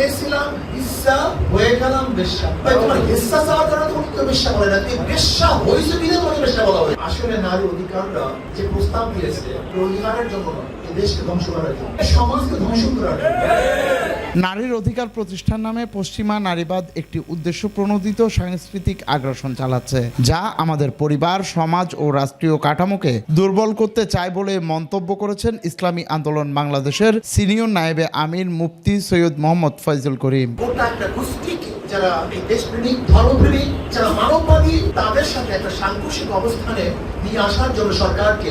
চেয়েছিলাম ইচ্ছা হয়ে গেলাম বেশ্যা। তোমার ইচ্ছা চাওয়ার কারণে তোমাকে কেউ বেশ্যা বলে না। বেশ্যা হয়েছে বিধে তোমাকে বেশ্যা বলা হয় আসলে নারী অধিকাররা যে প্রস্তাব দিয়েছে অধিকারের জন্য দেশকে ধ্বংস করার জন্য। সমাজকে ধ্বংস করার জন্য। নারীর অধিকার প্রতিষ্ঠান নামে পশ্চিমা নারীবাদ একটি উদ্দেশ্য প্রণোদিত সাংস্কৃতিক আগ্রাসন চালাচ্ছে, যা আমাদের পরিবার, সমাজ ও রাষ্ট্রীয় কাঠামোকে দুর্বল করতে চায় বলে মন্তব্য করেছেন ইসলামী আন্দোলন বাংলাদেশের সিনিয়র নায়েবে আমির মুফতি সৈয়দ মোহাম্মদ ফয়জুল করিম। যারা দেশপ্রেমিক, ধর্মপ্রেমিক, যারা মানববাদী, তাদের সাথে একটা সাংঘর্ষিক অবস্থানে নিয়ে আসার জন্য সরকারকে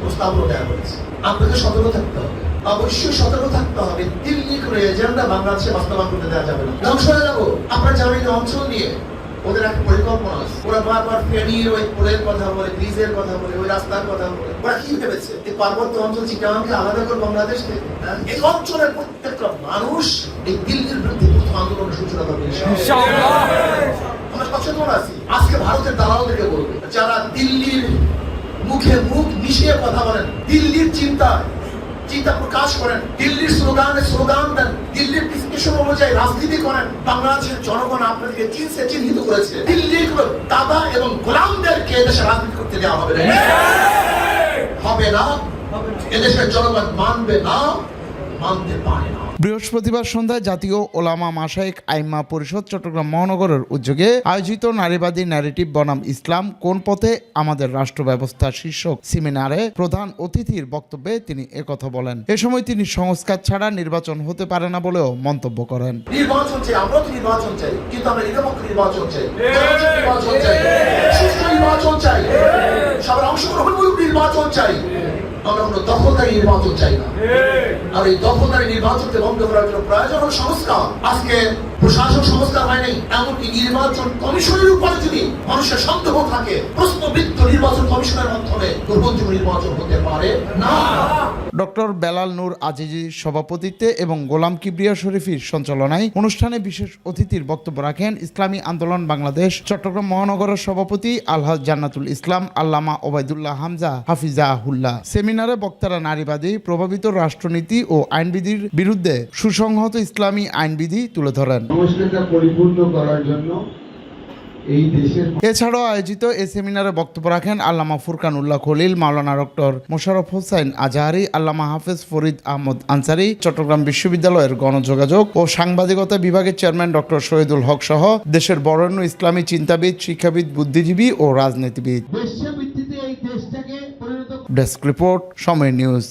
প্রস্তাবনা দেওয়া হয়েছে। আপনাকে সতর্ক থাকতে হবে। অবশ্যই সতর্ক থাকতে হবে। দিল্লি করে এজেন্ডা বাংলাদেশে বাস্তবায়ন করতে দেওয়া যাবে না। ধ্বংস হয়ে যাব। আপনার জানেন অঞ্চল নিয়ে। ওদের একটা পরিকল্পনা আছে। ওরা বারবার ফেরির ওই পোলের কথা বলে, ব্রিজের কথা বলে, ওই রাস্তার কথা বলে। ওরা কি ভেবেছে? এই পার্বত্য অঞ্চল চিটাগাংকে আলাদা করে বাংলাদেশ থেকে হ্যাঁ? এই অঞ্চলের প্রত্যেকটা মানুষ এই দিল্লির বিরুদ্ধে প্রথম আন্দোলনের সূচনা করবে। আমরা সচেতন আছি। আজকে ভারতের দালালদেরকে বলব, যারা দিল্লির মুখে মুখ মিশিয়ে কথা বলেন, দিল্লির চিন্তা চিন্তা প্রকাশ করেন। দিল্লির স্লোগানে স্লোগান দেন। দিল্লির বিশ্লেষণ অনুযায়ী রাজনীতি করেন বাংলাদেশের জনগণ আপনাদেরকে চিনছে চিহ্নিত করেছে। দিল্লির দাদা এবং গোলামদেরকে এদেশে রাজনীতি করতে দেওয়া হবে না। হবে না। এদেশের জনগণ মানবে না। মানতে পারে না। বৃহস্পতিবার সন্ধ্যায় জাতীয় ওলামা মাসাইক আইমা পরিষদ চট্টগ্রাম মহানগরের উদ্যোগে আয়োজিত নারীবাদী ন্যারেটিভ বনাম ইসলাম কোন পথে আমাদের রাষ্ট্র ব্যবস্থা শীর্ষক সেমিনারে প্রধান অতিথির বক্তব্যে তিনি একথা বলেন। এ সময় তিনি সংস্কার ছাড়া নির্বাচন হতে পারে না বলেও মন্তব্য করেন। নির্বাচন চাই আমরা তো নির্বাচন চাই কিন্তু আমরা নিরপেক্ষ নির্বাচন চাই। নির্বাচন চাই। সুষ্ঠু নির্বাচন চাই। সবার অংশগ্রহণমূলক নির্বাচন চাই। আমরা কোনো দখলদারি নির্বাচন চাই না। আর এই দখলদারি নির্বাচনকে বন্ধ করার জন্য প্রয়োজন হল সংস্কার। আজকে প্রশাসন সংস্কার হয়নি এমনকি নির্বাচন কমিশনের উপরে যদি মানুষের সন্দেহ থাকে প্রশ্নবিদ্ধ নির্বাচন কমিশনের মাধ্যমে নির্বাচন হতে পারে না। ডক্টর বেলাল নূর আজিজির সভাপতিত্বে এবং গোলাম কিবরিয়া শরীফির সঞ্চালনায় অনুষ্ঠানে বিশেষ অতিথির বক্তব্য রাখেন ইসলামী আন্দোলন বাংলাদেশ চট্টগ্রাম মহানগরের সভাপতি আলহাজ জান্নাতুল ইসলাম আল্লামা ওবায়দুল্লাহ হামজা হাফিজাহুল্লাহ। সেমিনারে বক্তারা নারীবাদী প্রভাবিত রাষ্ট্রনীতি ও আইনবিধির বিরুদ্ধে সুসংহত ইসলামী আইনবিধি তুলে ধরেন। সংস্কৃতি পরিপূর্ণ করার জন্য এই দেশের এছাড়াও আয়োজিত এই সেমিনারে বক্তব্য রাখেন আল্লামা ফুরকান উল্লাহ খলিল মাওলানা ডক্টর মোশারফ হোসাইন আজাহারি আল্লামা হাফেজ ফরিদ আহমদ আনসারি চট্টগ্রাম বিশ্ববিদ্যালয়ের গণযোগাযোগ ও সাংবাদিকতা বিভাগের চেয়ারম্যান ডক্টর শহীদুল হক সহ দেশের বরেণ্য ইসলামী চিন্তাবিদ শিক্ষাবিদ বুদ্ধিজীবী ও রাজনীতিবিদ। ডেস্ক রিপোর্ট সময় নিউজ